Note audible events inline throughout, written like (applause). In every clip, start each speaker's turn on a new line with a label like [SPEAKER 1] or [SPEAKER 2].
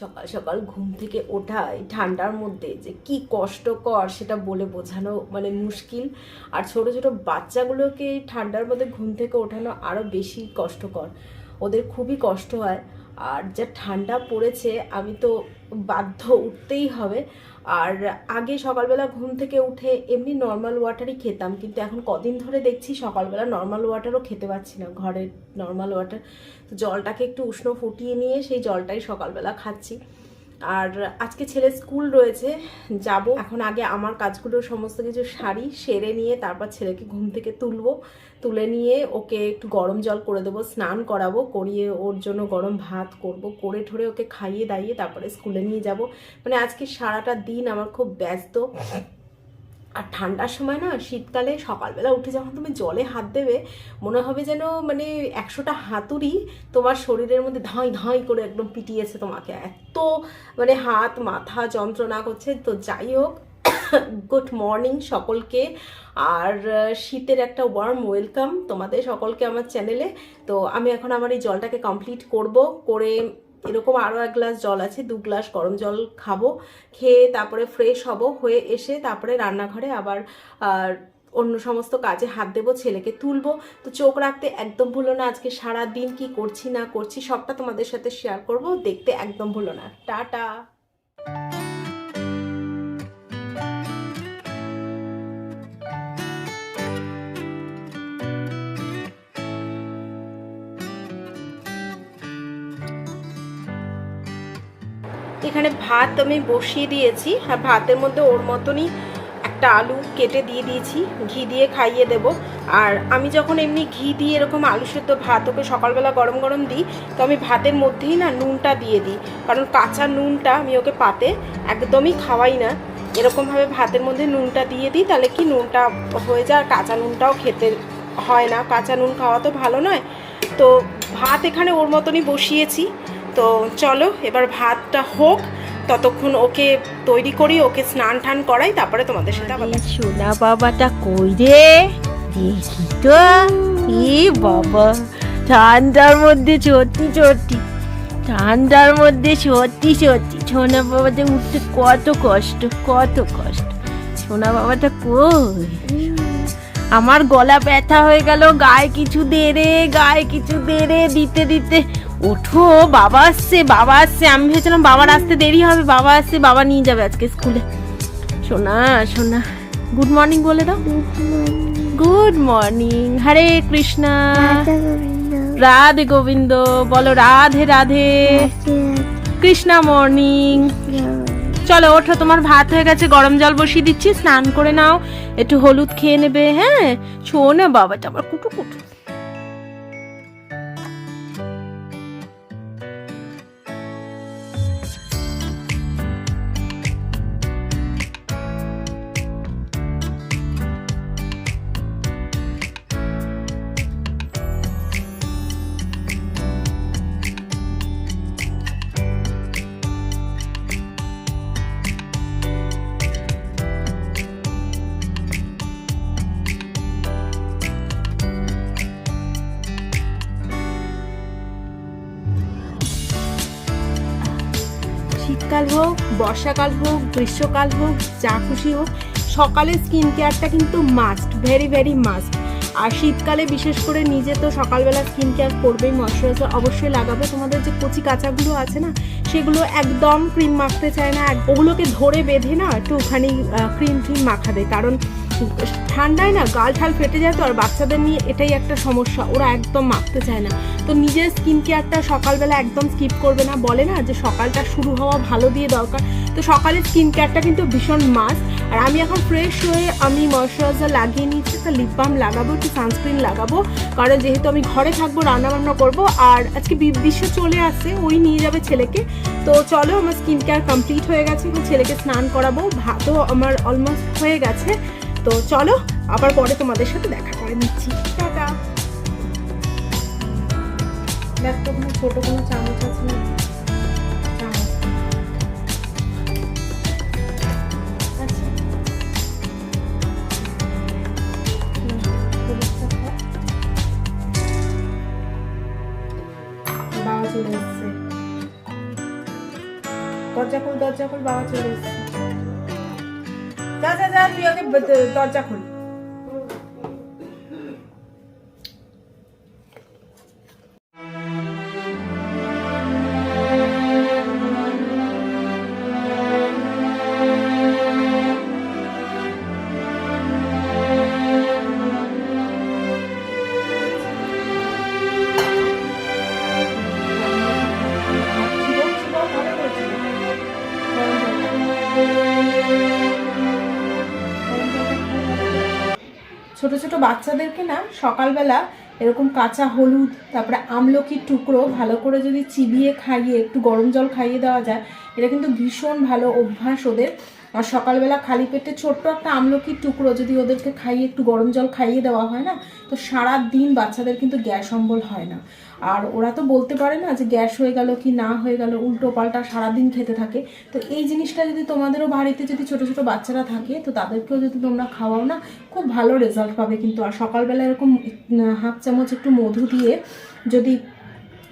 [SPEAKER 1] সকাল সকাল ঘুম থেকে ওঠা এই ঠান্ডার মধ্যে যে কি কষ্টকর সেটা বলে বোঝানো মানে মুশকিল। আর ছোট ছোট বাচ্চাগুলোকে এই ঠান্ডার মধ্যে ঘুম থেকে ওঠানো আরও বেশি কষ্টকর। ওদের খুবই কষ্ট হয়। আর যা ঠান্ডা পড়েছে, আমি তো বাধ্য উঠতেই হবে। আর আগে সকালবেলা ঘুম থেকে উঠে এমনি নর্মাল ওয়াটারই খেতাম, কিন্তু এখন কদিন ধরে দেখছি সকালবেলা নর্মাল ওয়াটারও খেতে পারছি না, ঘরের নর্মাল ওয়াটার তো জলটাকে একটু উষ্ণ ফুটিয়ে নিয়ে সেই জলটাই সকালবেলা খাচ্ছি। আর আজকে ছেলে স্কুল রয়েছে, যাব। এখন আগে আমার কাজগুলো, সমস্ত কিছু সারি, সেরে নিয়ে তারপর ছেলেকে ঘুম থেকে তুলবো। তুলে নিয়ে ওকে একটু গরম জল করে দেবো, স্নান করাবো, করিয়ে ওর জন্য গরম ভাত করব, করে ঠরে ওকে খাইয়ে দাইয়ে তারপরে স্কুলে নিয়ে যাব। মানে আজকে সারাটা দিন আমার খুব ব্যস্ত। আর ঠান্ডার সময় না শীতকালে সকালবেলা উঠে যখন তুমি জলে হাত দেবে, মনে হবে যেন মানে একশোটা হাতুড়ি তোমার শরীরের মধ্যে ধাঁই ধাঁই করে একদম পিটিয়েছে তোমাকে। এত মানে হাত, মাথা যন্ত্রণা করছে। তো যাই হোক (coughs) গুড মর্নিং সকলকে। আর শীতের একটা ওয়ার্ম ওয়েলকাম তোমাদের সকলকে আমার চ্যানেলে তো আমি এখন আমার এই জলটাকে কমপ্লিট করব, করে এরকম আরও এক গ্লাস জল আছে, দু গ্লাস গরম জল খাব, খেয়ে তারপরে ফ্রেশ হব, হয়ে এসে তারপরে রান্নাঘরে আবার অন্য সমস্ত কাজে হাত দেবো, ছেলেকে তুলবো। তো চোখ রাখতে একদম ভুলো না, আজকে সারা দিন কি করছি না করছি সবটা তোমাদের সাথে শেয়ার করব, দেখতে একদম ভুলো না। টাটা! এখানে ভাত আমি বসিয়ে দিয়েছি, আর ভাতের মধ্যে ওর মতনই একটা আলু কেটে দিয়ে দিয়েছি, ঘি দিয়ে খাইয়ে দেব। আর আমি যখন এমনি ঘি দিয়ে এরকম আলু সেদ্ধ ভাত ওকে সকালবেলা গরম গরম দিই, তো আমি ভাতের মধ্যেই না নুনটা দিয়ে দিই। কারণ কাঁচা নুনটা আমি ওকে পাতে একদমই খাওয়াই না। এরকমভাবে ভাতের মধ্যে নুনটা দিয়ে দিই, তাহলে কি নুনটা হয়ে যায়? আর কাঁচা নুনটাও খেতে হয় না। কাঁচা নুন খাওয়া তো ভালো নয়। তো ভাত এখানে ওর মতনই বসিয়েছি। তো চলো এবার ভাতটা হোক ততক্ষণ ওকে তৈরি করি ওকে স্নান টান করাই তারপরে তোমাদের সাথে আবার
[SPEAKER 2] সোনা বাবাটা কই রে? দেখি তো। ই বাবা ঠান্ডার মধ্যে সত্যি সত্যি ঠান্ডার মধ্যে সত্যি সত্যি। সোনা বাবাটা উঠতে কত কষ্ট কত কষ্ট। সোনা বাবাটা কই? আমার গলা ব্যথা হয়ে গেল গায়ে কিছু দে রে গায়ে কিছু দে রে দিতে দিতে ওঠো, বাবা আসছে বাবা আসছে। আমি ভেবেছিলাম বাবার আসতে দেরি হবে, বাবা আসছে, বাবা নিয়ে যাবে আজকে স্কুলে। সোনা সোনা গুড মর্নিং বলে দাও। Good morning Hare Krishna. Radhe Govinda, বলো রাধে রাধে। কৃষ্ণা মর্নিং চলো, ওঠো, তোমার ভাত হয়ে গেছে, গরম জল বসিয়ে দিচ্ছি, স্নান করে নাও, একটু হলুদ খেয়ে নেবে হ্যাঁ? শো না বাবাটা আবার কুটু কুটু
[SPEAKER 1] বর্ষাকাল হোক, গ্রীষ্মকাল হোক, যা খুশি হোক, সকালে স্কিন কেয়ারটা কিন্তু মাস্ট ভেরি ভেরি মাস্ট আর শীতকালে বিশেষ করে নিজে তো সকালবেলা স্কিন কেয়ার করবেই ময়শ্চারাইজার অবশ্যই লাগাবে। তোমাদের যে কচি কাঁচাগুলো আছে না, সেগুলো একদম ক্রিম মাখতে চায় না। ওগুলোকে ধরে বেঁধে না একটুখানি ক্রিম ফ্রিম মাখা দেয় কারণ ঠান্ডায় না গাল ঠাল ফেটে যায় তো, আর বাচ্চাদের নিয়ে এটাই একটা সমস্যা। ওরা একদম মাখতে চায় না। তো নিজের স্কিন কেয়ারটা সকালবেলা একদম স্কিপ করবে না। বলে না যে সকালটা শুরু হওয়া ভালো দিয়ে দরকার। তো সকালের স্কিন কেয়ারটা কিন্তু ভীষণ মাস্ট আর আমি এখন ফ্রেশ হয়ে আমি ময়শ্চারাইজার লাগিয়ে নিচ্ছি একটা লিপ বাম লাগাবো, একটু সানস্ক্রিন লাগাবো। কারণ যেহেতু আমি ঘরে থাকব রান্না বান্না করব, আর আজকে বিশ্ব চলে আসছে ওই নিয়ে যাবে ছেলেকে। তো চলো আমার স্কিন কেয়ার কমপ্লিট হয়ে গেছে ছেলেকে স্নান করাবো। ভাতও আমার অলমোস্ট হয়ে গেছে। তো চলো, আবার পরে তোমাদের সাথে দেখা করে নিচ্ছি। টাটা। দেখ তো কোনো ছোট কোনো চামচ আছে না? আচ্ছা। এসছে। খোল, দরজা খোল, বাবা চলে এসেছে। তুই আগে ব- দরজা খোল ছোট ছোট বাচ্চাদেরকে না সকালবেলা এরকম কাঁচা হলুদ, তারপরে আমলকির টুকরো ভালো করে যদি চিবিয়ে খাইয়ে, একটু গরম জল খাইয়ে দেওয়া যায়, এটা কিন্তু ভীষণ ভালো অভ্যাস ওদের। আর সকালবেলা খালি পেটে ছোট্ট একটা আমলকির টুকরো যদি ওদেরকে খাইয়ে, একটু গরম জল খাইয়ে দেওয়া হয় না, তো সারা দিন বাচ্চাদের কিন্তু গ্যাস অম্বল হয় না। আর ওরা তো বলতে পারে না যে গ্যাস হয়ে গেল কি না হয়ে গেল, উল্টো পাল্টা সারাদিন খেতে থাকে। তো এই জিনিসটা যদি তোমাদেরও বাড়িতে যদি ছোট ছোট বাচ্চারা থাকে, তো তাদেরকেও যদি তোমরা খাওয়াও না, খুব ভালো রেজাল্ট পাবে কিন্তু। আর সকালবেলা এরকম হাফ চামচ একটু মধু দিয়ে যদি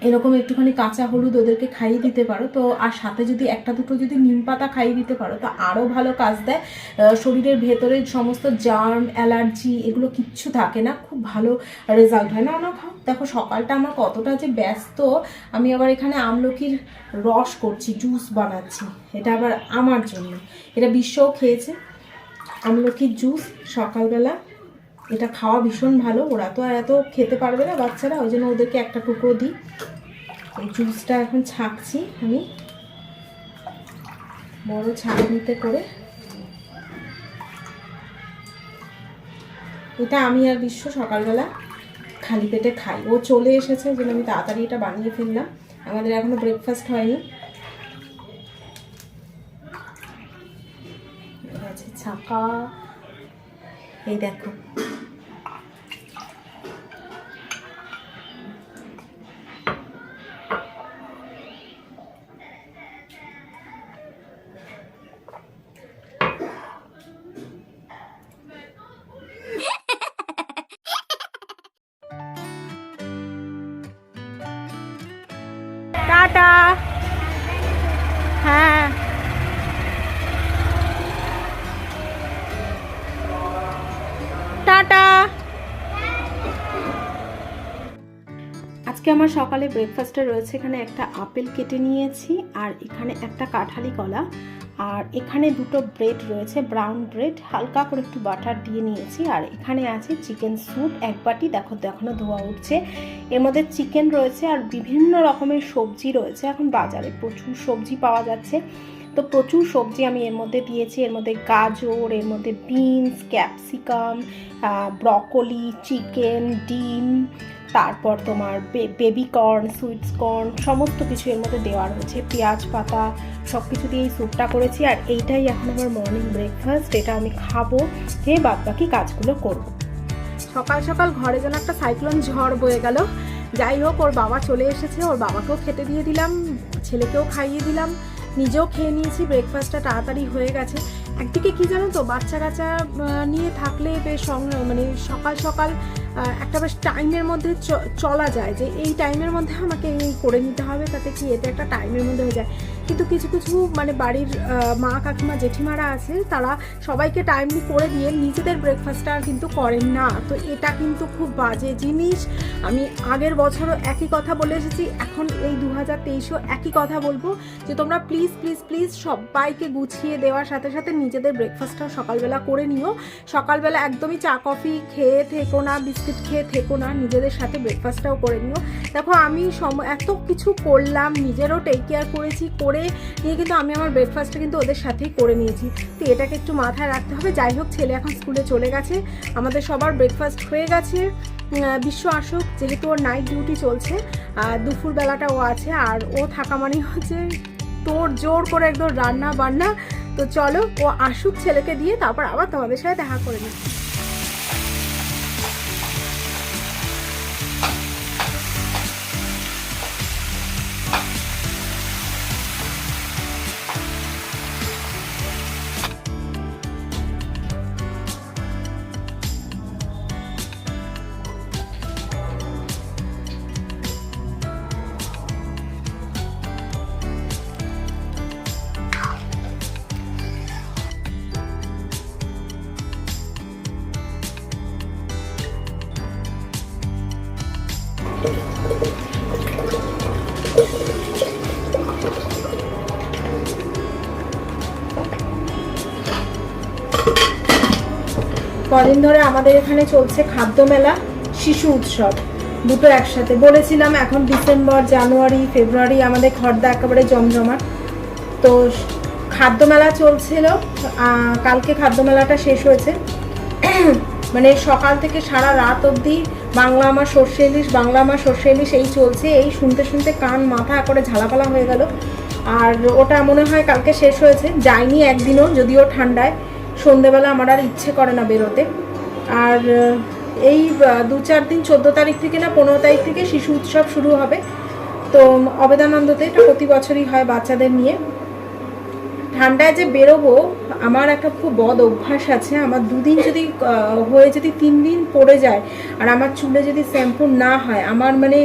[SPEAKER 1] এরকম একটুখানি কাঁচা হলুদ ওদেরকে খাইয়ে দিতে পারো। তো আর সাথে যদি একটা দুটো যদি নিম পাতা খাইয়ে দিতে পারো, তো আরও ভালো কাজ দেয়। শরীরের ভেতরে সমস্ত জার্ম অ্যালার্জি এগুলো কিচ্ছু থাকে না। খুব ভালো রেজাল্ট হয়। না খাও। দেখো, সকালটা আমার কতটা যে ব্যস্ত। আমি আবার এখানে আমলকির রস করছি জুস বানাচ্ছি। এটা আবার আমার জন্য। এটা বিশ্বও খেয়েছে। আমলকির জুস সকালবেলা এটা খাওয়া ভীষণ ভালো। ওরা তো আর এত খেতে পারবে না বাচ্চারা, ওই জন্য ওদেরকে একটা টুকরো দিই। এই জুসটা এখন ছাঁকছি আমি। বড় ছাঁকনিতে করে। এটা আমি আর বিশ্ব সকালবেলা খালি পেটে খাই। ও চলে এসেছে জন্য আমি তাড়াতাড়ি এটা বানিয়ে ফেললাম। আমাদের এখনও ব্রেকফাস্ট হয়নি। আছে ছাকা। এই দেখো। আমার সকালে ব্রেকফাস্টে রয়েছে এখানে একটা আপেল কেটে নিয়েছি, আর এখানে একটা কাঁঠালি কলা। আর এখানে দুটো ব্রেড রয়েছে ব্রাউন ব্রেড হালকা করে একটু বাটার দিয়ে নিয়েছি। আর এখানে আছে চিকেন স্যুপ এক বাটি, দেখো এখনও ধোয়া উঠছে। এর মধ্যে চিকেন রয়েছে, আর বিভিন্ন রকমের সবজি রয়েছে। এখন বাজারে প্রচুর সবজি পাওয়া যাচ্ছে। তো প্রচুর সবজি আমি এর মধ্যে দিয়েছি। এর মধ্যে গাজর, এর মধ্যে বিনস ক্যাপসিকাম ব্রকলি চিকেন ডিম তারপর তোমার বেবি কর্ন সুইটস কর্ন সমস্ত কিছু এর মধ্যে দেওয়া রয়েছে। পেঁয়াজ পাতা সব কিছু দিয়ে এই স্যুপটা করেছি আর এইটাই এখন আমার মর্নিং ব্রেকফাস্ট এটা আমি খাব, খেয়ে বাদ বাকি কাজগুলো করব। সকাল সকাল ঘরে যেন একটা সাইক্লোন ঝড় বয়ে গেল। যাই হোক, ওর বাবা চলে এসেছে, ওর বাবাকেও খেতে দিয়ে দিলাম, ছেলেকেও খাইয়ে দিলাম। নিজেও খেয়ে নিয়েছি ব্রেকফাস্টটা তাড়াতাড়ি হয়ে গেছে। একদিকে কি জানো তো বাচ্চা কাচ্চা নিয়ে থাকলে বেশ মানে সকাল সকাল একটা বেশ টাইমের মধ্যে চলা যায় যে এই টাইমের মধ্যে আমাকে এই করে নিতে হবে, তাতে কি এতে একটা টাইমের মধ্যে হয়ে যায়। কিন্তু কিছু কিছু মানে বাড়ির মা কাকিমা, জেঠিমারা আছে, তারা সবাইকে টাইমলি করে দিয়ে নিজেদের ব্রেকফাস্টটা কিন্তু করেন না। তো এটা কিন্তু খুব বাজে জিনিস। আমি আগের বছরও একই কথা বলে এসেছি, এখন এই দু হাজার তেইশেও একই কথা বলব যে তোমরা প্লিজ প্লিজ প্লিজ সবাইকে গুছিয়ে দেওয়ার সাথে সাথে নিজেদের ব্রেকফাস্টটাও সকালবেলা করে নিও। সকালবেলা একদমই চা কফি খেয়ে থেকো না, বিস্কিট খেয়ে থেকো না, নিজেদের সাথে ব্রেকফাস্টটাও করে নিও। দেখো, আমি সম, এত কিছু করলাম, নিজেরও টেক কেয়ার করেছি, করে নিয়ে কিন্তু আমি আমার ব্রেকফাস্টটা কিন্তু ওদের সাথেই করে নিয়েছি। তো এটাকে একটু মাথায় রাখতে হবে। যাই হোক, ছেলে এখন স্কুলে চলে গেছে। আমাদের সবার ব্রেকফাস্ট হয়ে গেছে। বিশ্ব আসুক, যেহেতু ওর নাইট ডিউটি চলছে, আর দুপুরবেলাটা ও আছে, আর ও থাকা মানে হচ্ছে তোর জোর করে একদম রান্না বান্না তো চলো, ও আসুক ছেলেকে দিয়ে, তারপর আবার তোমাদের সাথে দেখা করে নিচ্ছি কদিন ধরে আমাদের এখানে চলছে খাদ্য মেলা, শিশু উৎসব। দুটো একসাথে। বলেছিলাম এখন ডিসেম্বর, জানুয়ারি, ফেব্রুয়ারি, আমাদের খর্দা একেবারে জমজমাট। তো খাদ্য মেলা চলছিল কালকে খাদ্য মেলাটা শেষ হয়েছে। মানে সকাল থেকে সারা রাত অবধি বাংলা আমার সর্ষে ইলিশ, বাংলা আমার সর্ষে ইলিশ, এই চলছে, এই শুনতে শুনতে কান, মাথা করে ঝালাপালা হয়ে গেল। আর ওটা মনে হয় কালকে শেষ হয়েছে, যাইনি একদিনও, যদিও ঠান্ডায়। সন্ধেবেলা আমার আর ইচ্ছে করে না বেরোতে। আর এই দু চার দিন চোদ্দ তারিখ থেকে না পনেরো তারিখ থেকে শিশু উৎসব শুরু হবে। তো, অবেদানন্দতে এটা প্রতি বছরই হয় বাচ্চাদের নিয়ে। ঠান্ডায় যে বেরোবো, আমার একটা খুব বদ অভ্যাস আছে। আমার দুদিন যদি হয়ে যদি তিন দিন পড়ে যায়, আর আমার চুলে যদি শ্যাম্পু না হয়, আমার মানে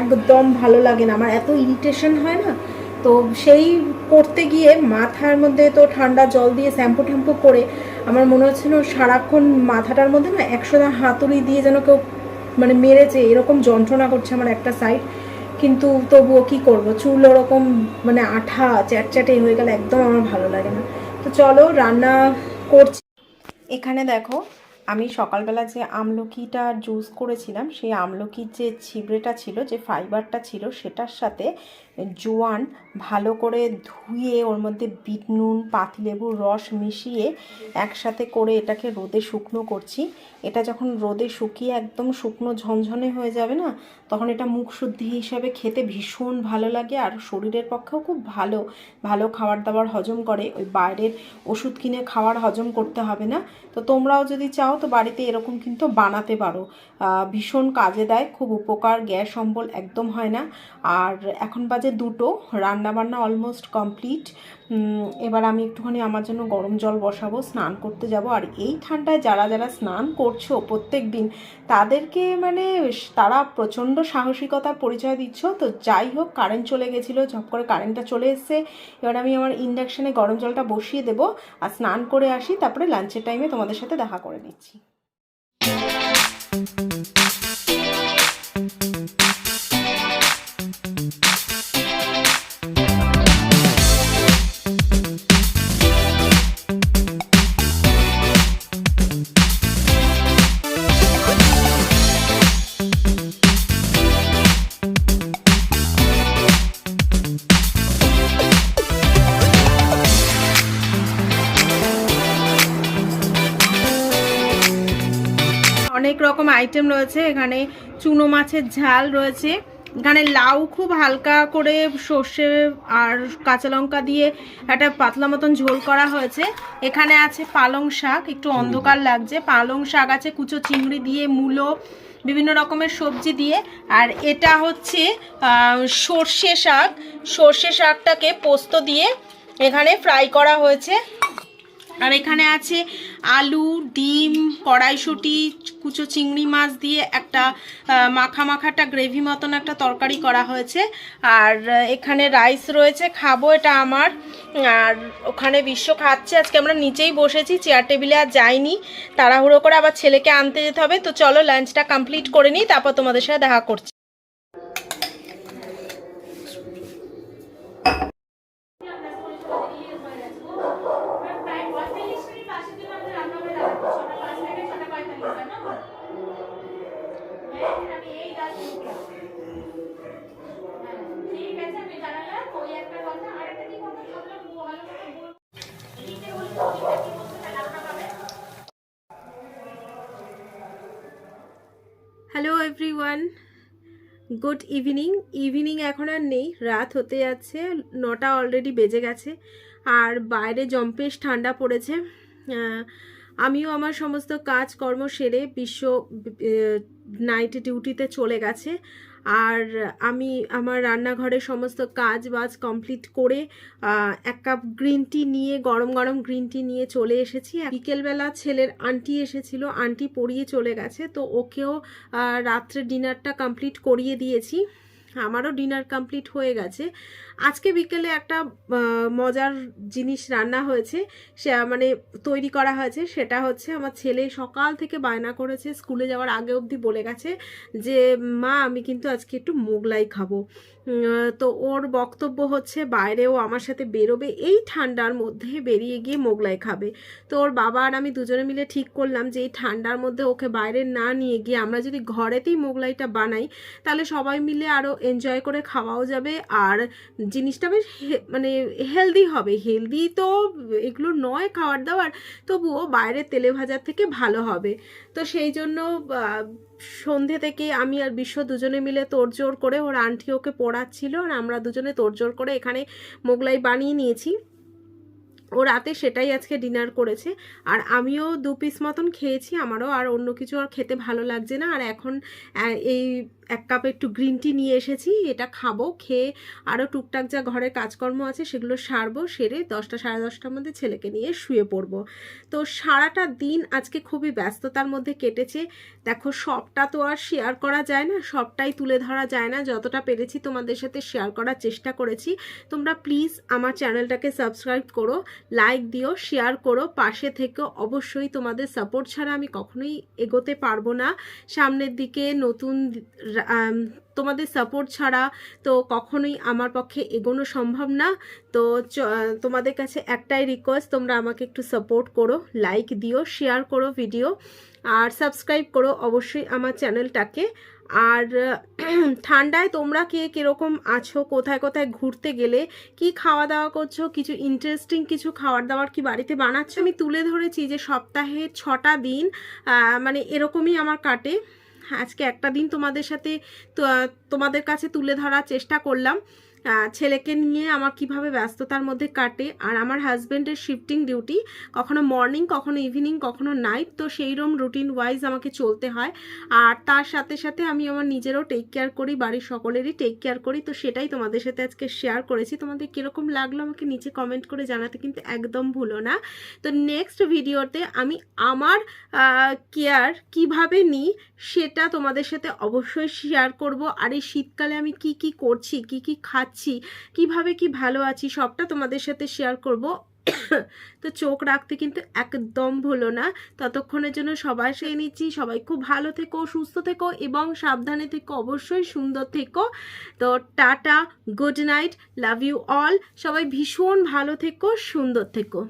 [SPEAKER 1] একদম ভালো লাগে না। আমার এত ইরিটেশন হয় না, তো সেই করতে গিয়ে মাথার মধ্যে তো ঠান্ডা জল দিয়ে শ্যাম্পু ট্যাম্পু করে, আমার মনে হচ্ছে না সারাক্ষণ মাথাটার মধ্যে না একশো হাতুড়ি দিয়ে যেন কেউ মানে মেরেছে, এরকম যন্ত্রণা করছে আমার একটা সাইড কিন্তু তবুও কি করব? চুল ওরকম মানে আঠা, চ্যাটচ্যাটে হয়ে গেলে একদম আমার ভালো লাগে না। তো চলো রান্না করছি। এখানে দেখো, আমি সকালবেলা যে আমলকিটা জুস করেছিলাম, সেই আমলকির যে ছিবড়েটা ছিল, যে ফাইবারটা ছিল, সেটার সাথে জোয়ান ভালো করে ধুয়ে, ওর মধ্যে বিট নুন, পাতিলেবুর রস মিশিয়ে একসাথে করে এটাকে রোদে শুকনো করছি। এটা যখন রোদে শুকিয়ে একদম শুকনো ঝনঝনে হয়ে যাবে না, তখন এটা মুখ শুদ্ধি হিসাবে খেতে ভীষণ ভালো লাগে আর শরীরের পক্ষেও খুব ভালো। ভালো খাবার দাবার হজম করে, ওই বাইরের ওষুধ কিনে খাওয়ার হজম করতে হবে না। তো তোমরাও যদি চাও তো বাড়িতে এরকম কিন্তু বানাতে পারো। ভীষণ কাজে দেয়, খুব উপকার, গ্যাস অম্বল একদম হয় না। আর এখন বাজে দুটো রান্না বান্না অলমোস্ট কমপ্লিট এবার আমি একটুখানি আমার জন্য গরম জল বসাবো, স্নান করতে যাব। আর এই ঠান্ডায় যারা যারা স্নান করছ প্রত্যেক দিন, তাদেরকে মানে তারা প্রচণ্ড সাহসিকতার পরিচয় দিচ্ছ। তো যাই হোক কারেন্ট চলে গেছিল, ঝপ করে কারেন্টটা চলে এসছে। এবার আমি আমার ইন্ডাকশানে গরম জলটা বসিয়ে দেবো আর স্নান করে আসি। তারপরে লাঞ্চের টাইমে তোমাদের সাথে দেখা করে নিচ্ছি। অনেক রকম আইটেম রয়েছে। এখানে চুনো মাছের ঝাল রয়েছে। এখানে লাউ খুব হালকা করে সর্ষে আর কাঁচা লঙ্কা দিয়ে একটা পাতলা মতন ঝোল করা হয়েছে। এখানে আছে পালং শাক একটু অন্ধকার লাগছে। পালং শাক আছে কুচো চিংড়ি দিয়ে মূলো বিভিন্ন রকমের সবজি দিয়ে। আর এটা হচ্ছে সর্ষে শাক। সর্ষে শাকটাকে পোস্ত দিয়ে এখানে ফ্রাই করা হয়েছে। আর এখানে আছে আলু, ডিম, কড়াইশুঁটি, কুচো চিংড়ি মাছ দিয়ে একটা মাখা মাখাটা গ্রেভি মতন একটা তরকারি করা হয়েছে। আর এখানে রাইস রয়েছে, খাব এটা আমার। আর ওখানে বিশ্ব খাচ্ছে। আজকে আমরা নিচেই বসেছি, চেয়ার টেবিলে আর যাইনি। তাড়াহুড়ো করে আবার ছেলেকে আনতে যেতে হবে। তো চলো লাঞ্চটা কমপ্লিট করে নিই, তারপর তোমাদের সাথে দেখা করছি। Hello everyone good evening evening এখন আর নেই, রাত হতে যাচ্ছে, নটা অলরেডি বেজে গেছে, আর বাইরে জম্পেশ ঠান্ডা পড়েছে। আমিও আমার সমস্ত কাজকর্ম সেরে বিশ্ব নাইট ডিউটিতে চলে গেছে। আর আমি আমার রান্নাঘরে সমস্ত কাজ বাজ কমপ্লিট করে এক কাপ গ্রিন টি নিয়ে, গরম গরম গ্রিন টি নিয়ে চলে এসেছি। বিকেলবেলা ছেলের আন্টি এসেছিল আন্টি পড়িয়ে চলে গেছে, তো ওকেও রাত্রে ডিনারটা কমপ্লিট করিয়ে দিয়েছি। আমারও ডিনার কমপ্লিট হয়ে গেছে। আজকে বিকেলে একটা মজার জিনিস রান্না হয়েছে, সে মানে তৈরি করা হয়েছে, সেটা হচ্ছে আমার ছেলে সকাল থেকে বায়না করেছে, স্কুলে যাওয়ার আগে অবধি বলে গেছে যে, মা, আমি কিন্তু আজকে একটু মোগলাই খাব। তো ওর বক্তব্য হচ্ছে, বাইরেও আমার সাথে বেরোবে, এই ঠান্ডার মধ্যে বেরিয়ে গিয়ে মোগলাই খাবে। তো ওর বাবা আর আমি দুজনে মিলে ঠিক করলাম যে, এই ঠান্ডার মধ্যে ওকে বাইরে না নিয়ে গিয়ে আমরা যদি ঘরেতেই মোগলাইটা বানাই, তাহলে সবাই মিলে আরও এনজয় করে খাওয়াও যাবে। আর জিনিসটা বেশ মানে হেলদি হবে। হেলদি তো এগুলো নয় খাওয়ার দাওয়ার, তবুও বাইরের তেলে ভাজার থেকে ভালো হবে। তো সেই জন্য সন্ধে থেকে আমি আর বিশ্ব দুজনে মিলে তোড়জোড় করে ওর আন্টি ওকে পড়াচ্ছিল আর আমরা দুজনে তোড়জোড় করে এখানে মোগলাই বানিয়ে নিয়েছি। ও রাতে সেটাই আজকে ডিনার করেছে। আর আমিও দু পিস মতন খেয়েছি, আমারও আর অন্য কিছু আর খেতে ভালো লাগছে না। আর এখন এই এক কাপ একটু গ্রিন টি নিয়ে এসেছি, এটা খাব, খেয়ে আরও টুকটাক যা ঘরের কাজকর্ম আছে সেগুলো সারবো, সেরে দশটা, সাড়ে দশটার মধ্যে ছেলেকে নিয়ে শুয়ে পড়ব। তো সারাটা দিন আজকে খুবই ব্যস্ততার মধ্যে কেটেছে। দেখো, সবটা তো আর শেয়ার করা যায় না, সবটাই তুলে ধরা যায় না। যতটা পেরেছি তোমাদের সাথে শেয়ার করার চেষ্টা করেছি। তোমরা প্লিজ আমার চ্যানেলটাকে সাবস্ক্রাইব করো লাইক দিও শেয়ার করো। পাশে থেকে অবশ্যই তোমাদের সাপোর্ট ছাড়া আমি কখনোই এগোতে পারব না। সামনের দিকে নতুন তোমাদের সাপোর্ট ছাড়া তো কখনোই আমার পক্ষে এগোনো সম্ভব না। তো তোমাদের কাছে একটাই রিকোয়েস্ট তোমরা আমাকে একটু সাপোর্ট করো লাইক দিও শেয়ার করো ভিডিও আর সাবস্ক্রাইব করো অবশ্যই আমার চ্যানেলটাকে আর ঠান্ডায় তোমরা কে কীরকম আছো, কোথায় কোথায় ঘুরতে গেলে, কি খাওয়া দাওয়া করছ, কিছু ইন্টারেস্টিং কিছু খাবার দাবার কি বাড়িতে বানাচ্ছো? আমি তুলে ধরেছি যে সপ্তাহে ছটা দিন মানে এরকমই আমার কাটে। আজকে একটা দিন তোমাদের সাথে তোমাদের কাছে তুলে ধরার চেষ্টা করলাম। ছেলেকে নিয়ে আমার কীভাবে ব্যস্ততার মধ্যে কাটে, আর আমার হাজব্যান্ডের শিফটিং ডিউটি কখনো মর্নিং কখনো ইভিনিং কখনো নাইট তো সেই রকম রুটিন ওয়াইজ আমাকে চলতে হয়। আর তার সাথে সাথে আমি আমার নিজেরও টেক কেয়ার করি, বাড়ির সকলেরই টেক কেয়ার করি, তো সেটাই তোমাদের সাথে আজকে শেয়ার করেছি। তোমাদের কীরকম লাগল আমাকে নিচে কমেন্ট করে জানাতে কিন্তু একদম ভুলো না। তো নেক্সট ভিডিওতে আমি আমার কেয়ার কীভাবে নিই, সেটা তোমাদের সাথে অবশ্যই শেয়ার করব। আর এই শীতকালে আমি কি কি করছি, কি কি খাচ্ছি কীভাবে কি ভালো আছি সবটা তোমাদের সাথে শেয়ার করব। তো চোখ রাখতে কিন্তু একদম ভুলো না। ততক্ষণের জন্য সবাই সেই নিচ্ছি। সবাই খুব ভালো থেকো, সুস্থ থেকো এবং সাবধানে থেকো, অবশ্যই সুন্দর থেকো। তো tata good night love you all সবাই ভীষণ ভালো থেকো, সুন্দর থেকো।